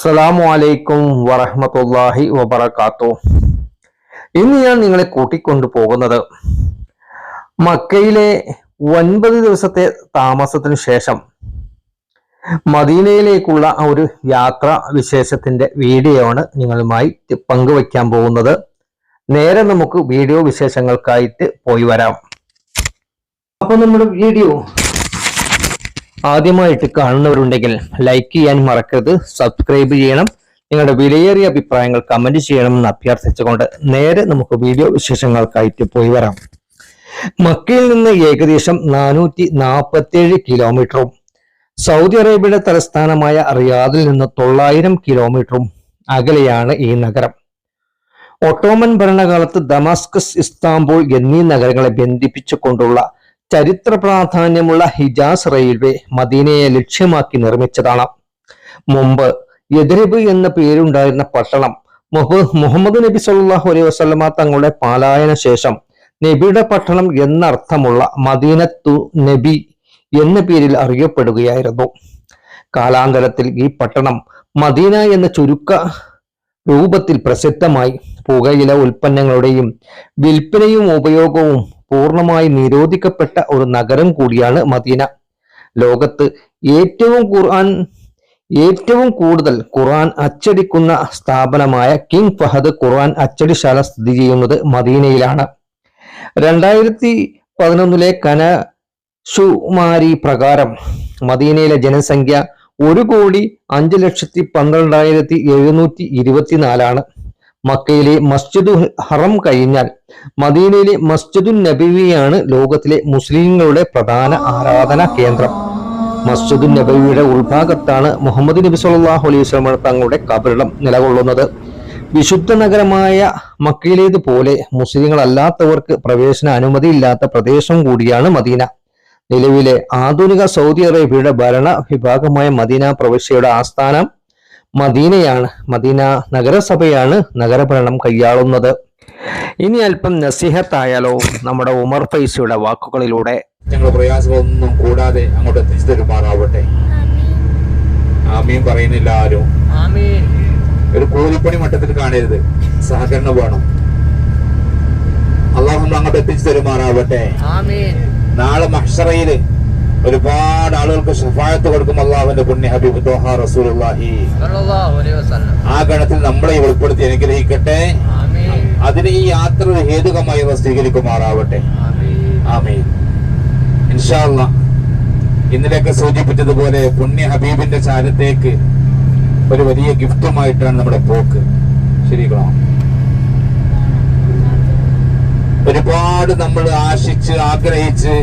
അസ്സലാമു അലൈക്കും വറഹ്മത്തുള്ളാഹി വബറക്കാത്തു ഇന്ന് ഞാൻ നിങ്ങളെ കൂട്ടിക്കൊണ്ടു പോകുന്നത് മക്കയിലെ ഒൻപത് ദിവസത്തെ താമസത്തിനു ശേഷം മദീനയിലേക്കുള്ള ഒരു യാത്ര വിശേഷത്തിന്റെ വീഡിയോ ആണ് നിങ്ങളുമായി പങ്കുവയ്ക്കാൻ പോകുന്നത്. നേരെ നമുക്ക് വീഡിയോ വിശേഷങ്ങൾക്കായിട്ട് പോയി വരാം. അപ്പൊ നമ്മുടെ വീഡിയോ ആദ്യമായിട്ട് കാണുന്നവരുണ്ടെങ്കിൽ ലൈക്ക് ചെയ്യാൻ മറക്കരുത് സബ്സ്ക്രൈബ് ചെയ്യണം നിങ്ങളുടെ വിലയേറിയ അഭിപ്രായങ്ങൾ കമന്റ് ചെയ്യണമെന്ന് അഭ്യർത്ഥിച്ചുകൊണ്ട് നേരെ നമുക്ക് വീഡിയോ വിശേഷങ്ങൾക്കായിട്ട് പോയി വരാം. മക്കയിൽ നിന്ന് ഏകദേശം നാനൂറ്റി നാൽപ്പത്തിയേഴ് കിലോമീറ്ററും സൗദി അറേബ്യയുടെ തലസ്ഥാനമായ റിയാദിൽ നിന്ന് തൊള്ളായിരം കിലോമീറ്ററും അകലെയാണ് ഈ നഗരം. ഒട്ടോമൻ ഭരണകാലത്ത് ദമാസ്കസ് ഇസ്താംബുൾ എന്നീ നഗരങ്ങളെ ബന്ധിപ്പിച്ചുകൊണ്ടുള്ള ചരിത്ര പ്രാധാന്യമുള്ള ഹിജാസ് റെയിൽവേ മദീനയെ ലക്ഷ്യമാക്കി നിർമ്മിച്ചതാണ്. മുമ്പ് യദ്രിബ് എന്ന പേരുണ്ടായിരുന്ന പട്ടണം മുഹ- മുഹമ്മദ് നബി സല്ലാഹു അലൈഹി വസ്ലമ തങ്ങളുടെ പാലായന ശേഷം നബിയുടെ പട്ടണം എന്നർത്ഥമുള്ള മദീനത്തു നബി എന്ന പേരിൽ അറിയപ്പെടുകയായിരുന്നു. കാലാന്തരത്തിൽ ഈ പട്ടണം മദീന എന്ന ചുരുക്ക രൂപത്തിൽ പ്രസിദ്ധമായി. പുകയില ഉൽപ്പന്നങ്ങളുടെയും വിൽപ്പനയും ഉപയോഗവും പൂർണമായി നിരോധിക്കപ്പെട്ട ഒരു നഗരം കൂടിയാണ് മദീന. ലോകത്ത് ഏറ്റവും ഖുർആൻ ഏറ്റവും കൂടുതൽ ഖുർആൻ അച്ചടിക്കുന്ന സ്ഥാപനമായ കിങ് ഫഹദ് ഖുർആൻ അച്ചടിശാല സ്ഥിതി ചെയ്യുന്നത് മദീനയിലാണ്. രണ്ടായിരത്തി പതിനൊന്നിലെ കന ഷുമാരി പ്രകാരം മദീനയിലെ ജനസംഖ്യ ഒരു കോടി അഞ്ച് ലക്ഷത്തി പന്ത്രണ്ടായിരത്തി എഴുന്നൂറ്റി ഇരുപത്തിനാലാണ്. മക്കയിലെ മസ്ജിദു ഹറം കഴിഞ്ഞാൽ മദീനയിലെ മസ്ജിദുൻ നബവിയാണ് ലോകത്തിലെ മുസ്ലിങ്ങളുടെ പ്രധാന ആരാധനാ കേന്ദ്രം. മസ്ജിദുൻ നബവിയുടെ ഉൾഭാഗത്താണ് മുഹമ്മദ് നബി സല്ലല്ലാഹു അലൈഹി വസല്ലം തങ്ങളുടെ കബറിടം നിലകൊള്ളുന്നത്. വിശുദ്ധ നഗരമായ മക്കയിലേതുപോലെ മുസ്ലിങ്ങളല്ലാത്തവർക്ക് പ്രവേശന അനുമതി ഇല്ലാത്ത പ്രദേശം കൂടിയാണ് മദീന. നിലവിലെ ആധുനിക സൗദി അറേബ്യയുടെ ഭരണ വിഭാഗമായ മദീന പ്രവിശ്യയുടെ ആസ്ഥാനം മദീനയാണ്. മദീന നഗരസഭയാണ് നഗരഭരണം കൈയാളുന്നത്. ഇനി അല്പം നസിഹത്തായാലോ നമ്മുടെ ഉമർ ഫൈസിയുടെ വാക്കുകളിലൂടെ. ഞങ്ങൾ പ്രയാസങ്ങളൊന്നും കൂടാതെ അങ്ങോട്ട് എത്തിച്ചു തരുമാറാവട്ടെ ആമീൻ പറയുന്നില്ല ആരും. ആമീൻ. ഒരു കൂലിപ്പണി മട്ടത്തിൽ കാണരുത്. സഹകരണം വേണം. അള്ളാഹു അങ്ങോട്ട് എത്തിച്ചു തരുമാറാവട്ടെ. ആമീൻ. നാളെ മഹ്ഷറയിൽ ഒരുപാട് ആളുകൾക്ക് ശുഭായത്ത് കൊടുക്കും അള്ളാഹുവിന്റെ പുണ്യ ഹബീബ് തോഹ റസൂലുള്ളാഹി. ആ ഗണത്തിൽ നമ്മളെ ഉൾപ്പെടുത്തി അനുഗ്രഹിക്കട്ടെ. അതിന് ഈ യാത്ര ഒരു ഹേതുകമായി അവർ സ്വീകരിക്കുമാറാവട്ടെ. ആമീൻ. ഇന്നലെയൊക്കെ സൂചിപ്പിച്ചതുപോലെ പുണ്യ ഹബീബിന്റെ ചാരത്തേക്ക് ഒരു വലിയ ഗിഫ്റ്റുമായിട്ടാണ് നമ്മുടെ പോക്ക്. ശരിയാണോ ഒരുപാട് നമ്മൾ ആശിച്ച് ആഗ്രഹിച്ച്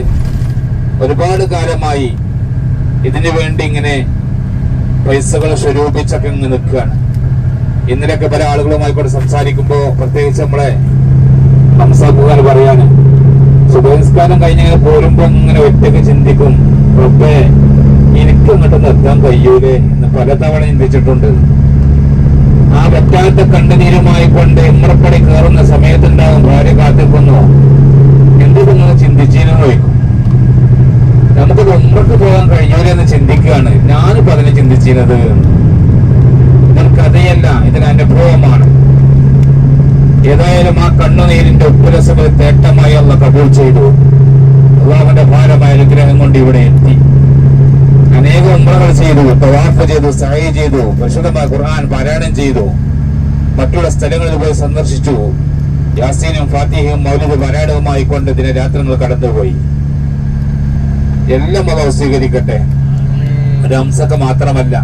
ഒരുപാട് കാലമായി ഇതിനു വേണ്ടി ഇങ്ങനെ പൈസകൾ സ്വരൂപിച്ചൊക്കെ ഇങ്ങ് നിൽക്കുകയാണ്. ഇന്നലെയൊക്കെ പല ആളുകളുമായി കൂടെ സംസാരിക്കുമ്പോൾ പ്രത്യേകിച്ച് നമ്മളെ ഹംസാക്കുകാർ പറയാണ് സുബഹിസ്കാരം കഴിഞ്ഞ് ഇങ്ങനെ പോരുമ്പോ ഇങ്ങനെ ഒറ്റയ്ക്ക് ചിന്തിക്കും റബ്ബേ എനിക്ക് അങ്ങോട്ടൊന്ന് നിർത്താൻ കഴിയൂലേ എന്ന് പലതവണ ചിന്തിച്ചിട്ടുണ്ട്. ആ പറ്റാത്ത കണ്ണുനീരുമായി കൊണ്ട് ഇമ്രപ്പടി കയറുന്ന സമയത്തുണ്ടാകും ഭാര്യ കാത്തിക്കുന്നു എന്ത് നിങ്ങൾ ചിന്തിച്ചീനോ നമുക്ക് മുമ്പോട്ട് പോകാൻ കഴിഞ്ഞവരെ എന്ന് ചിന്തിക്കുകയാണ് ഞാനിപ്പോ അതിനെ ചിന്തിച്ചിരുന്നത് നമുക്ക് കഥയല്ല ഇതിന് അനുഭവമാണ്. ഏതായാലും ആ കണ്ണുനീരിന്റെ ഉപ്പുരസം ഒരു തേട്ടമായി അള്ള കബൂൾ ചെയ്തു. അള്ളാഹുന്റെ ഭാരമായ അനുഗ്രഹം കൊണ്ട് ഇവിടെ എത്തി. അനേകം ഉമ്രകൾ ചെയ്തു തവാഫ് ചെയ്തു സഹായി ചെയ്തു പരിശുദ്ധമായ ഖുർആൻ പാരായണം ചെയ്തു. മറ്റുള്ള സ്ഥലങ്ങളിൽ പോയി സന്ദർശിച്ചു. യാസീനും ഫാത്തിഹയും മൗലിക പാരായണവുമായി കൊണ്ട് ദിനരാത്രങ്ങൾ കടന്നുപോയി. എല്ലാം അവർ സ്വീകരിക്കട്ടെ. ഒരു മാത്രമല്ല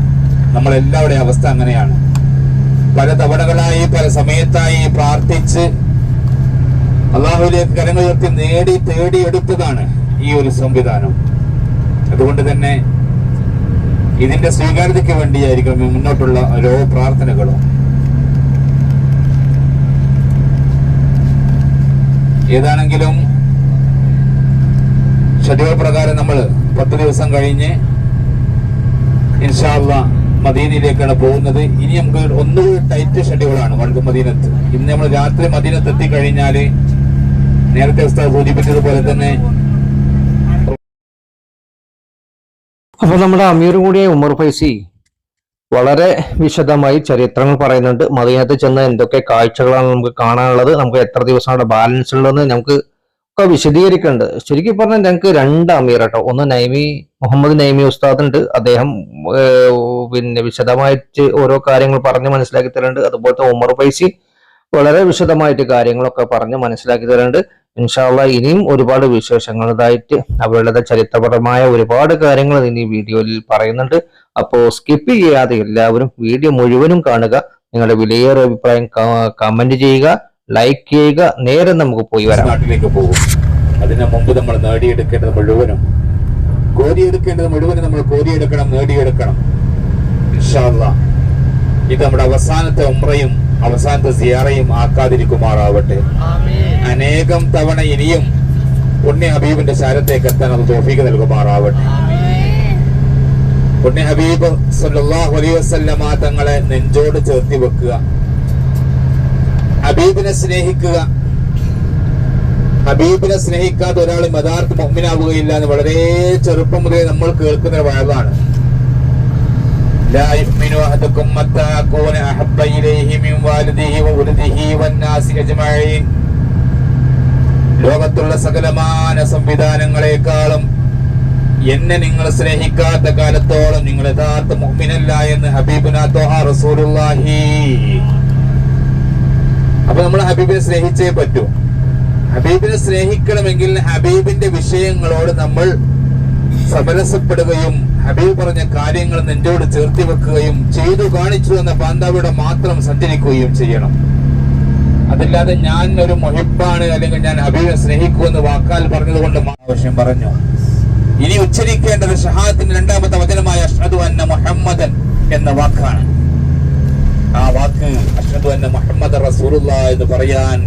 നമ്മളെല്ലാവരുടെ അവസ്ഥ അങ്ങനെയാണ്. പല തവണകളായി പല സമയത്തായി പ്രാർത്ഥിച്ച് അള്ളാഹുവിലേക്ക് കരങ്ങളുയർത്തി നേടി തേടിയെടുത്തതാണ് ഈ ഒരു സംവിധാനം. അതുകൊണ്ട് തന്നെ ഇതിന്റെ സ്വീകാര്യതയ്ക്ക് വേണ്ടിയായിരിക്കും മുന്നോട്ടുള്ള ഓരോ പ്രാർത്ഥനകളും. ഏതാണെങ്കിലും ഷെഡ്യൂൾ പ്രകാരം നമ്മൾ പത്ത് ദിവസം കഴിഞ്ഞ് ഇൻഷാല്ല മദീനയിലേക്കാണ് പോകുന്നത്. ഇനി നമുക്ക് ഒന്നുകൂടി ടൈറ്റ് ഷെഡ്യൂളാണ് വടക്ക് മദീനത്ത്. ഇന്ന് നമ്മൾ രാത്രി മദീനത്ത് എത്തിക്കഴിഞ്ഞാൽ നേരത്തെ സൂചിപ്പിച്ചതുപോലെ തന്നെ അപ്പൊ നമ്മുടെ അമീർ കൂടിയ ഉമർ ഫൈസി വളരെ വിശദമായി ചരിത്രങ്ങൾ പറയുന്നുണ്ട്. മദീനത്ത് ചെന്ന് എന്തൊക്കെ കാഴ്ചകളാണ് നമുക്ക് കാണാനുള്ളത് നമുക്ക് എത്ര ദിവസമാണ് ബാലൻസ് ഉള്ളതെന്ന് നമുക്ക് ഒക്കെ വിശദീകരിക്കേണ്ടത് ശരിക്കും പറഞ്ഞാൽ ഞങ്ങൾക്ക് രണ്ട് അമീർ കേട്ടോ ഒന്ന് നൈമി മുഹമ്മദ് നൈമി ഉസ്താദ് ഉണ്ട് അദ്ദേഹം പിന്നെ വിശദമായിട്ട് ഓരോ കാര്യങ്ങൾ പറഞ്ഞ് മനസ്സിലാക്കി തരുന്നുണ്ട് അതുപോലത്തെ ഉമർ പൈസി വളരെ വിശദമായിട്ട് കാര്യങ്ങളൊക്കെ പറഞ്ഞ് മനസ്സിലാക്കി തരുന്നുണ്ട് ഇൻഷാല്ല ഇനിയും ഒരുപാട് വിശേഷങ്ങളതായിട്ട് അവരുടെ ചരിത്രപരമായ ഒരുപാട് കാര്യങ്ങൾ ഇനി വീഡിയോയിൽ പറയുന്നുണ്ട്. അപ്പോൾ സ്കിപ്പ് ചെയ്യാതെ എല്ലാവരും വീഡിയോ മുഴുവനും കാണുക. നിങ്ങളുടെ വിലയേറെ അഭിപ്രായം കമന്റ് ചെയ്യുക. ലൈക്ക് ചെയ്യുക നേരെ നമുക്ക് പോയി വരാം. നാട്ടിലേക്ക് പോകും. അതിന് മുമ്പ് നമ്മൾ നേടിയെടുക്കേണ്ടത് മുഴുവനും കോരിയെടുക്കേണ്ടത് മുഴുവനും നമ്മൾ കോരിയെടുക്കണം നേടിയെടുക്കണം. ഇത് നമ്മുടെ അവസാനത്തെ ഉമ്രയും അവസാനത്തെ സിയാറയും ആക്കാതിരിക്കുമാറാവട്ടെ. ആമീൻ. അനേകം തവണ ഇനിയും പുണ്യ ഹബീബിന്റെ ശാരത്തേക്ക് എത്താൻ അത് തോഫീക്ക് നൽകുമാറാവട്ടെ. പുണ്യ ഹബീബ് സല്ലല്ലാഹു അലൈഹി വസല്ലമ തങ്ങളെ നെഞ്ചോട് ചേർത്തി വെക്കുക. ഹബീബിനെ സ്നേഹിക്കുക. ഹബീബിനെ സ്നേഹിക്കാത്ത ഒരാൾ യഥാർത്ഥ മൊമ്മിനാവുകയില്ല എന്ന് വളരെ ചെറുപ്പം മുതലേ നമ്മൾ കേൾക്കുന്ന ഒരു വഴവാണ് ലോകത്തുള്ള സകലമാന സംവിധാനങ്ങളെക്കാളും എന്നെ നിങ്ങൾ സ്നേഹിക്കാത്ത കാലത്തോളം നിങ്ങൾ യഥാർത്ഥ മുഹ്മിനല്ല എന്ന് ഹബീബുനാ തോഹാ റസൂലുള്ളാഹി അപ്പൊ നമ്മൾ ഹബീബിനെ സ്നേഹിച്ചേ പറ്റൂ. ഹബീബിനെ സ്നേഹിക്കണമെങ്കിൽ ഹബീബിന്റെ വിഷയങ്ങളോട് നമ്മൾ സമരസപ്പെടുകയും ഹബീബ് പറഞ്ഞ കാര്യങ്ങൾ നെഞ്ചോട് ചേർത്തി വെക്കുകയും ചെയ്തു കാണിച്ചു എന്ന പാന്താവിടെ മാത്രം സഞ്ചരിക്കുകയും ചെയ്യണം. അതല്ലാതെ ഞാൻ ഒരു മൊഹിബാണ് അല്ലെങ്കിൽ ഞാൻ ഹബീബിനെ സ്നേഹിക്കുമെന്ന് വാക്കാൽ പറഞ്ഞതുകൊണ്ട് ആവശ്യം പറഞ്ഞു. ഇനി ഉച്ചരിക്കേണ്ടത് ഷഹാദത്തിന്റെ രണ്ടാമത്തെ വചനമായ അഷ്ഹദു അന്ന മുഹമ്മദൻ എന്ന വാക്കാണ്. ആ വാക്ക് അഷ്ഹദു അന്ന മുഹമ്മദ് റസൂലുള്ള എന്ന് പറയാൻ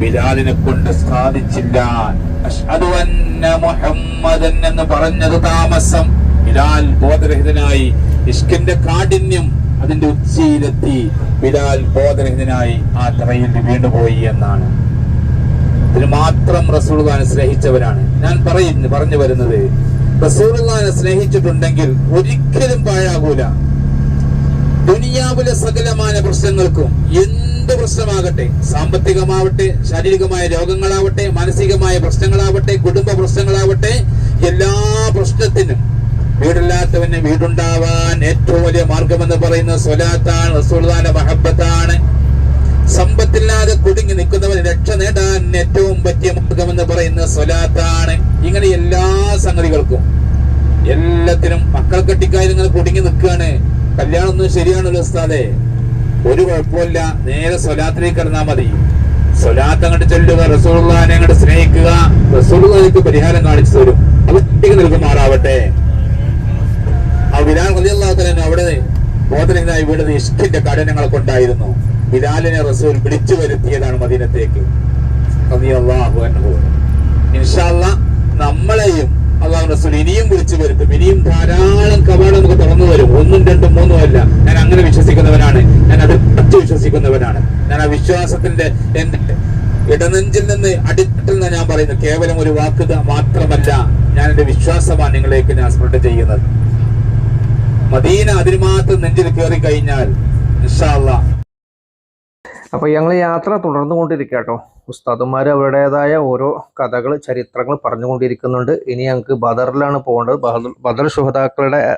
ബിലാലിനെ കൊണ്ട് സാധിച്ചില്ല. അഷ്ഹദു അന്ന മുഹമ്മദൻ എന്ന് പറഞ്ഞത് താമസം. ബിലാൽ ബോധരഹിതനായി ഇഷ്കിന്റെ കാഠിന്യം അതിന്റെ ഉച്ചയിലെത്തി ബിലാൽ ബോധരഹിതനായി ആ തറയിൽ വീണുപോയി എന്നാണ്. ഇതിന് മാത്രം റസൂൽഖാനെ സ്നേഹിച്ചവരാണ്. ഞാൻ പറയുന്നു പറഞ്ഞു വരുന്നത്. റസൂൽഖാനെ സ്നേഹിച്ചിട്ടുണ്ടെങ്കിൽ ഒരിക്കലും പാഴാകൂല. ദുനിയാവിലെ സകലമായ പ്രശ്നങ്ങൾക്കും എന്ത് പ്രശ്നമാകട്ടെ സാമ്പത്തികമാവട്ടെ ശാരീരികമായ രോഗങ്ങളാവട്ടെ മാനസികമായ പ്രശ്നങ്ങളാവട്ടെ കുടുംബ പ്രശ്നങ്ങളാവട്ടെ എല്ലാ പ്രശ്നത്തിനും വീടില്ലാത്തവന് വീടുണ്ടാവാൻ ഏറ്റവും വലിയ മാർഗമെന്ന് പറയുന്നത് സ്വലാത്താണ് റസൂൽദാന മഹബത്താണ്. സമ്പത്തില്ലാതെ കുടുങ്ങി നിൽക്കുന്നവന് രക്ഷ നേടാൻ ഏറ്റവും പറ്റിയ മാർഗമെന്ന് പറയുന്നത് സ്വലാത്താണ്. ഇങ്ങനെ എല്ലാ സംഗതികൾക്കും എല്ലാത്തിനും മക്കൾ കെട്ടിക്കാരി കുടുങ്ങി നിൽക്കുകയാണ്. കല്യാണം ഒന്നും ശരിയാണല്ലോ ഉസ്താദെ. ഒരു കുഴപ്പമില്ല. നേരെ സ്വലാത്തിലേക്ക് കിടന്നാൽ മതി. സ്വലാത്ത് അങ്ങോട്ട് ചെല്ലുക റസൂള്ളാനെ അങ്ങോട്ട് സ്നേഹിക്കുക. റസൂള്ളാనికి പരിഹാരം കാണിച്ചു തരും. അത് കുട്ടിക്ക് നൽകുമാറാവട്ടെ. ആ ബിലാൽ റളിയല്ലാഹു അവിടെ ബോധനഹിതനായി വീണത് ഇഷ്ടിന്റെ കഠിനങ്ങളൊക്കെ ഉണ്ടായിരുന്നു. ബിലാലിനെ റസൂൽ വിളിച്ചു വരുത്തിയതാണ് മദീനത്തേക്ക്. നമ്മളെയും അള്ളാഹു റസൂൽ ഇനിയും കുറിച്ച് വരുത്തും. ഇനിയും ധാരാളം കവാടം നമുക്ക് തുറന്നു വരും ഒന്നും രണ്ടും മൂന്നും അല്ല. ഞാൻ അങ്ങനെ വിശ്വസിക്കുന്നവനാണ്. ഞാൻ അത് പറ്റി വിശ്വസിക്കുന്നവനാണ്. ഞാൻ ആ വിശ്വാസത്തിന്റെ എന്റെ ഇടനെഞ്ചിൽ നിന്ന് അടിത്തട്ടിൽ നിന്ന് ഞാൻ പറയുന്നു കേവലം ഒരു വാക്ക് മാത്രമല്ല. ഞാൻ എന്റെ വിശ്വാസമാണ് നിങ്ങളേക്ക് ഞാൻ സ്പ്രെഡ് ചെയ്യുന്നത്. മദീന അതിന് മാത്രം നെഞ്ചിൽ കയറി കഴിഞ്ഞാൽ അപ്പൊ ഞങ്ങൾ യാത്ര തുടർന്നുകൊണ്ടിരിക്കുക കേട്ടോ ഉസ്താദുമാർ അവരുടേതായ ഓരോ കഥകൾ ചരിത്രങ്ങൾ പറഞ്ഞുകൊണ്ടിരിക്കുന്നുണ്ട്. ഇനി ഞങ്ങൾക്ക് ബദറിലാണ് പോകേണ്ടത്. ബദർ ശുഹതാക്കളുടെ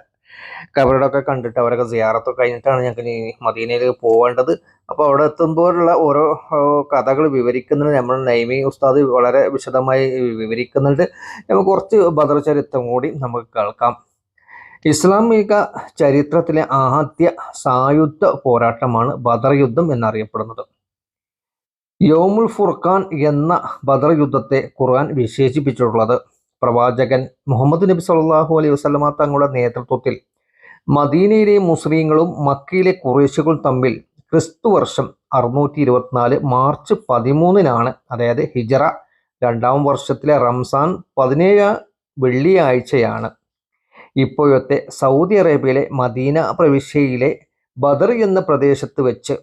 കവറടൊക്കെ കണ്ടിട്ട് അവരൊക്കെ സിയാറത്തൊക്കെ കഴിഞ്ഞിട്ടാണ് ഞങ്ങൾക്ക് ഇനി മദീനയിലേക്ക് പോകേണ്ടത് അപ്പോൾ അവിടെ എത്തുമ്പോഴുള്ള ഓരോ കഥകൾ വിവരിക്കുന്നത് നമ്മൾ നൈമി ഉസ്താദ് വളരെ വിശദമായി വിവരിക്കുന്നുണ്ട്. നമുക്ക് കുറച്ച് ബദർ ചരിത്രം കൂടി നമുക്ക് കേൾക്കാം. ഇസ്ലാമിക ചരിത്രത്തിലെ ആദ്യ സായുധ പോരാട്ടമാണ് ബദർ യുദ്ധം എന്നറിയപ്പെടുന്നത്. യോമുൽ ഫുർഖാൻ എന്ന ബദർ യുദ്ധത്തെ ഖുർആൻ വിശേഷിപ്പിച്ചിട്ടുള്ളത്. പ്രവാചകൻ മുഹമ്മദ് നബി സല്ലല്ലാഹു അലൈഹി വസല്ലമ തങ്ങളുടെ നേതൃത്വത്തിൽ മദീനയിലെ മുസ്ലിങ്ങളും മക്കയിലെ കുറേശുകളും തമ്മിൽ ക്രിസ്തു വർഷം അറുന്നൂറ്റി ഇരുപത്തിനാല് മാർച്ച് പതിമൂന്നിനാണ് അതായത് ഹിജറ രണ്ടാം വർഷത്തിലെ റംസാൻ പതിനേഴ് വെള്ളിയാഴ്ചയാണ്. ഇപ്പോഴത്തെ സൗദി അറേബ്യയിലെ മദീന പ്രവിശ്യയിലെ ബദർ എന്ന പ്രദേശത്ത് വെച്ച്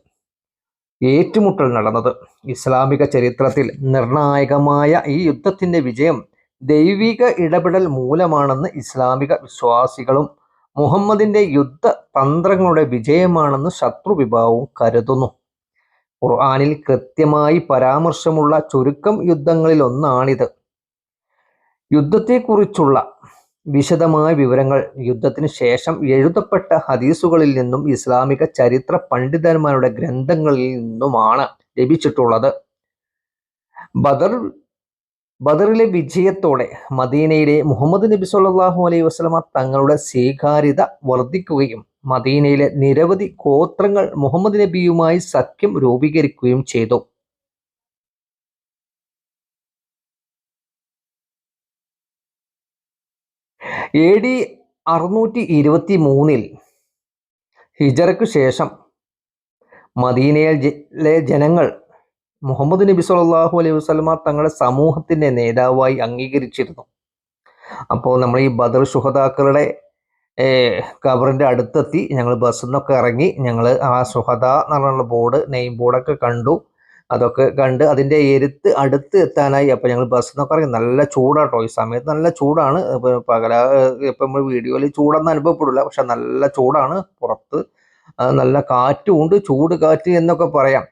ഏറ്റുമുട്ടൽ നടന്നത്. ഇസ്ലാമിക ചരിത്രത്തിൽ നിർണായകമായ ഈ യുദ്ധത്തിന്റെ വിജയം ദൈവിക ഇടപെടൽ മൂലമാണെന്ന് ഇസ്ലാമിക വിശ്വാസികളും മുഹമ്മദിന്റെ യുദ്ധ തന്ത്രങ്ങളുടെ വിജയമാണെന്ന് ശത്രു വിഭാഗവും കരുതുന്നു. ഖുർആാനിൽ കൃത്യമായി പരാമർശമുള്ള ചുരുക്കം യുദ്ധങ്ങളിൽ ഒന്നാണിത് യുദ്ധത്തെക്കുറിച്ചുള്ള വിശദമായ വിവരങ്ങൾ യുദ്ധത്തിന് ശേഷം എഴുതപ്പെട്ട ഹദീസുകളിൽ നിന്നും ഇസ്ലാമിക ചരിത്ര പണ്ഡിതന്മാരുടെ ഗ്രന്ഥങ്ങളിൽ നിന്നുമാണ് ലഭിച്ചിട്ടുള്ളത്. ബദർ ബദറിലെ വിജയത്തോടെ മദീനയിലെ മുഹമ്മദ് നബി സല്ലാഹു അലൈഹി വസ്ലമ തങ്ങളുടെ സ്വീകാര്യത വർദ്ധിക്കുകയും മദീനയിലെ നിരവധി ഗോത്രങ്ങൾ മുഹമ്മദ് നബിയുമായി സഖ്യം രൂപീകരിക്കുകയും ചെയ്തു. എ ഡി അറുന്നൂറ്റി ഇരുപത്തി മൂന്നിൽ ഹിജറയ്ക്ക് ശേഷം മദീനയിലെ ജനങ്ങൾ മുഹമ്മദ് നബി സല്ലല്ലാഹു അലൈഹി വസ്ലമ തങ്ങളുടെ സമൂഹത്തിന്റെ നേതാവായി അംഗീകരിച്ചിരുന്നു. അപ്പോൾ നമ്മൾ ഈ ബദർ ശുഹദാക്കളുടെ കബറിന്റെ അടുത്തെത്തി ഞങ്ങൾ ബസ്സിൽ നിന്നൊക്കെ ഇറങ്ങി ഞങ്ങൾ ആ സുഹദ എന്ന് പറഞ്ഞുള്ള ബോർഡ് നെയിം ബോർഡൊക്കെ കണ്ടു. അതൊക്കെ കണ്ട് അതിന്റെ എരുത്ത് അടുത്ത് എത്താനായി. അപ്പോൾ ഞങ്ങൾ ബസ് എന്നൊക്കെ പറയും നല്ല ചൂടാട്ടോ ഈ സമയത്ത് നല്ല ചൂടാണ്. ഇപ്പോൾ പകല ഇപ്പം നമ്മൾ വീഡിയോയിൽ ചൂടൊന്നും അനുഭവപ്പെടില്ല. പക്ഷെ നല്ല ചൂടാണ്. പുറത്ത് നല്ല കാറ്റും ഉണ്ട് ചൂട് കാറ്റ് എന്നൊക്കെ പറയാം.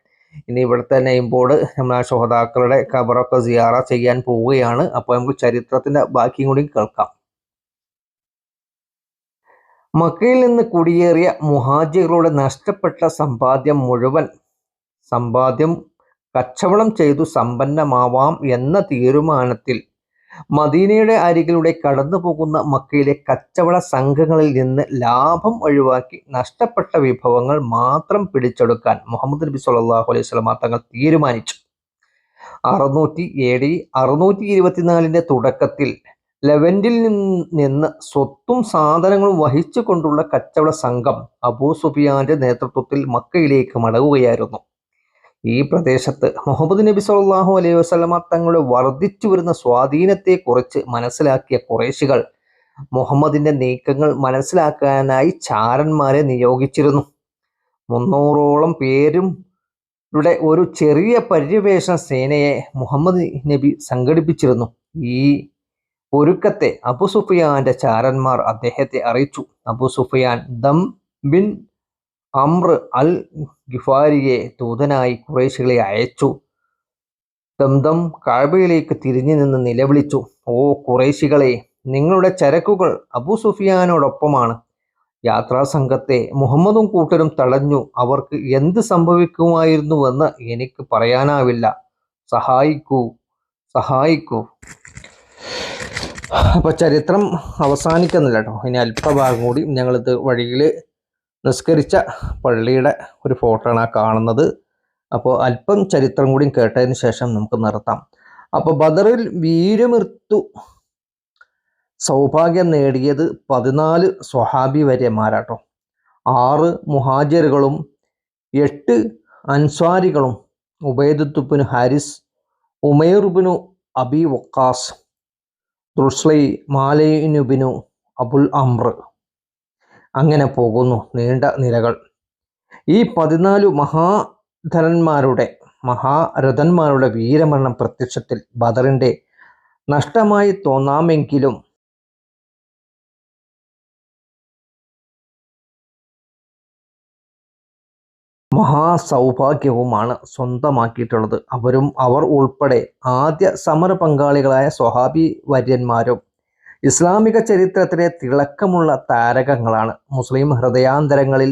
ഇനി ഇവിടുത്തെ നെയിം ബോർഡ് നമ്മൾ ആ ശോതാക്കളുടെ ഖബറൊക്കെ സിയാറ ചെയ്യാൻ പോവുകയാണ്. അപ്പോൾ നമുക്ക് ചരിത്രത്തിന്റെ ബാക്കിയും കൂടി കേൾക്കാം. മക്കയിൽ നിന്ന് കുടിയേറിയ മുഹാജികളുടെ നഷ്ടപ്പെട്ട സമ്പാദ്യം മുഴുവൻ സമ്പാദ്യം കച്ചവടം ചെയ്തു സമ്പന്നമാവാം എന്ന തീരുമാനത്തിൽ മദീനയുടെ അരികിലൂടെ കടന്നു പോകുന്ന മക്കയിലെ കച്ചവട സംഘങ്ങളിൽ നിന്ന് ലാഭം ഒഴിവാക്കി നഷ്ടപ്പെട്ട വിഭവങ്ങൾ മാത്രം പിടിച്ചെടുക്കാൻ മുഹമ്മദ് നബി സല്ലാഹു അലൈഹി സ്വലമ തങ്ങൾ തീരുമാനിച്ചു. അറുന്നൂറ്റി എ അറുന്നൂറ്റി ഇരുപത്തിനാലിന്റെ തുടക്കത്തിൽ നിന്ന് നിന്ന് സ്വത്തും സാധനങ്ങളും വഹിച്ചു കൊണ്ടുള്ള കച്ചവട സംഘം അബൂ സുഫിയാന്റെ നേതൃത്വത്തിൽ മക്കയിലേക്ക് മടങ്ങുകയായിരുന്നു. ഈ പ്രദേശത്ത് മുഹമ്മദ് നബി സല്ലാഹു അലൈഹി വസ്ലമ തങ്ങളുടെ വർദ്ധിച്ചു വരുന്ന സ്വാധീനത്തെക്കുറിച്ച് മനസ്സിലാക്കിയ കുറേശികൾ മുഹമ്മദിന്റെ നീക്കങ്ങൾ മനസ്സിലാക്കാനായി ചാരന്മാരെ നിയോഗിച്ചിരുന്നു. മുന്നൂറോളം പേരും യുടെ ഒരു ചെറിയ പര്യവേഷണ സേനയെ മുഹമ്മദ് നബി സംഘടിപ്പിച്ചിരുന്നു. ഈ ഒരുക്കത്തെ അബു സുഫിയാന്റെ ചാരന്മാർ അദ്ദേഹത്തെ അറിയിച്ചു. അബു സുഫിയാൻ ദം ബിൻ അമ്ര അൽ ഗിഫാരിയെ ദൂതനായി കുറേശികളെ അയച്ചു. ദംദം കാഴ്ബയിലേക്ക് തിരിഞ്ഞു നിന്ന് നിലവിളിച്ചു ഓ കുറേശികളെ നിങ്ങളുടെ ചരക്കുകൾ അബു സുഫിയാനോടൊപ്പമാണ്. യാത്രാ സംഘത്തെ മുഹമ്മദും കൂട്ടരും തടഞ്ഞു. അവർക്ക് എന്ത് സംഭവിക്കുമായിരുന്നുവെന്ന് എനിക്ക് പറയാനാവില്ല. സഹായിക്കൂ സഹായിക്കൂ. അപ്പൊ ചരിത്രം അവസാനിക്കുന്നില്ല കേട്ടോ. ഇനി അല്പഭാഗം കൂടി ഞങ്ങളിത് വഴിയിൽ നിസ്കരിച്ച പള്ളിയുടെ ഒരു ഫോട്ടോ ആണ് ആ കാണുന്നത്. അപ്പോൾ അല്പം ചരിത്രം കൂടി കേട്ടതിന് ശേഷം നമുക്ക് നിർത്താം. അപ്പോൾ ബദറിൽ വീരമൃത്യു സൗഭാഗ്യം നേടിയത് പതിനാല് സ്വഹാബി വര്യന്മാരാട്ടോ. ആറ് മുഹാജിറുകളും എട്ട് അൻസ്വാരികളും ഉബൈദത്തുബിന് ഹാരിസ് ഉമൈറുബിനു അബി വക്കാസ് ദുർസ്ലൈ മാലയിനുബിനു അബുൽ അമ്ര അങ്ങനെ പോകുന്നു. നീണ്ട നിരകൾ ഈ പതിനാലു മഹാധനന്മാരുടെ മഹാരഥന്മാരുടെ വീരമരണം പ്രത്യക്ഷത്തിൽ ബദറിന്റെ നഷ്ടമായി തോന്നാമെങ്കിലും മഹാസൗഭാഗ്യവുമാണ് സ്വന്തമാക്കിയിട്ടുള്ളത്. അവരും അവർ ഉൾപ്പെടെ ആദ്യ സമര പങ്കാളികളായ സ്വഹാബി വര്യന്മാരും ഇസ്ലാമിക ചരിത്രത്തിലെ തിളക്കമുള്ള താരകങ്ങളാണ്. മുസ്ലിം ഹൃദയാന്തരങ്ങളിൽ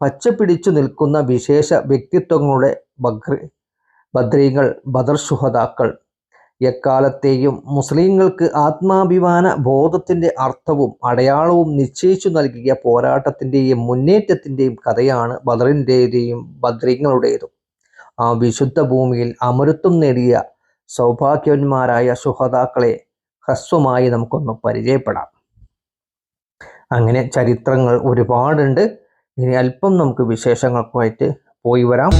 പച്ചപിടിച്ചു നിൽക്കുന്ന വിശേഷ വ്യക്തിത്വങ്ങളുടെ ബക്രി ബദ്രീങ്ങൾ ബദർ ശുഹതാക്കൾ എക്കാലത്തെയും മുസ്ലിങ്ങൾക്ക് ആത്മാഭിമാന ബോധത്തിന്റെ അർത്ഥവും അടയാളവും നിശ്ചയിച്ചു നൽകിയ പോരാട്ടത്തിന്റെയും മുന്നേറ്റത്തിന്റെയും കഥയാണ് ബദറിന്റെയും ബദ്രീങ്ങളുടേതും ആ വിശുദ്ധ ഭൂമിയിൽ അമരത്വം നേടിയ സൗഭാഗ്യവന്മാരായ ശുഹദാക്കളെ ഹ്രസ്വമായി നമുക്കൊന്ന് പരിചയപ്പെടാം. അങ്ങനെ ചരിത്രങ്ങൾ ഒരുപാടുണ്ട്. ഇനി അല്പം നമുക്ക് വിശേഷങ്ങൾക്കുമായിട്ട് പോയി വരാം.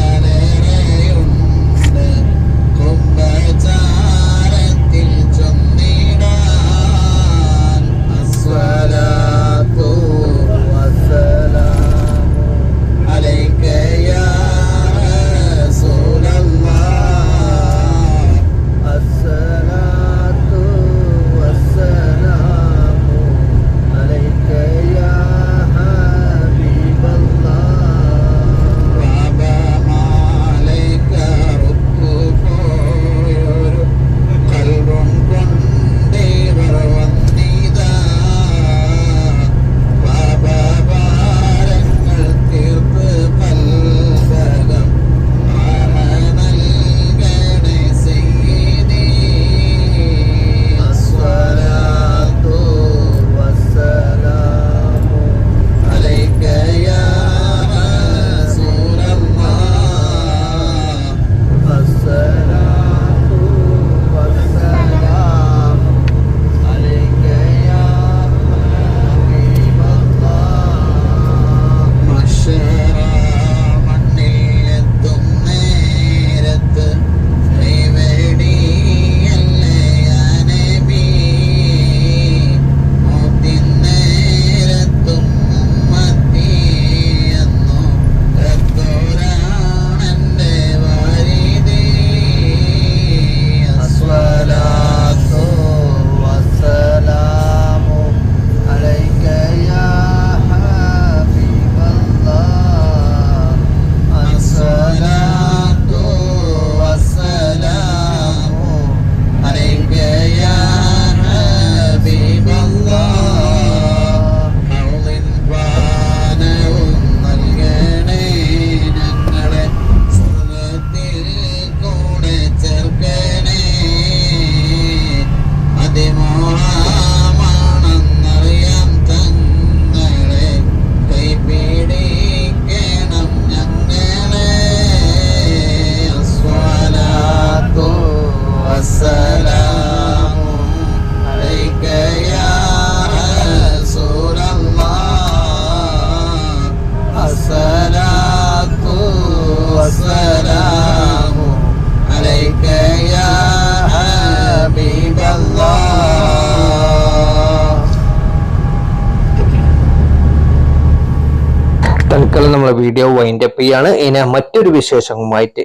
തൽക്കാലം വൈൻഡ് അപ്പ് ചെയ്യാണ്. ഇനി മറ്റൊരു വിശേഷവുമായിട്ട്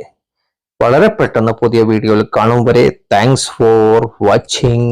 വളരെ പെട്ടെന്ന് പുതിയ വീഡിയോയിൽ കാണും വരെ. Thanks for watching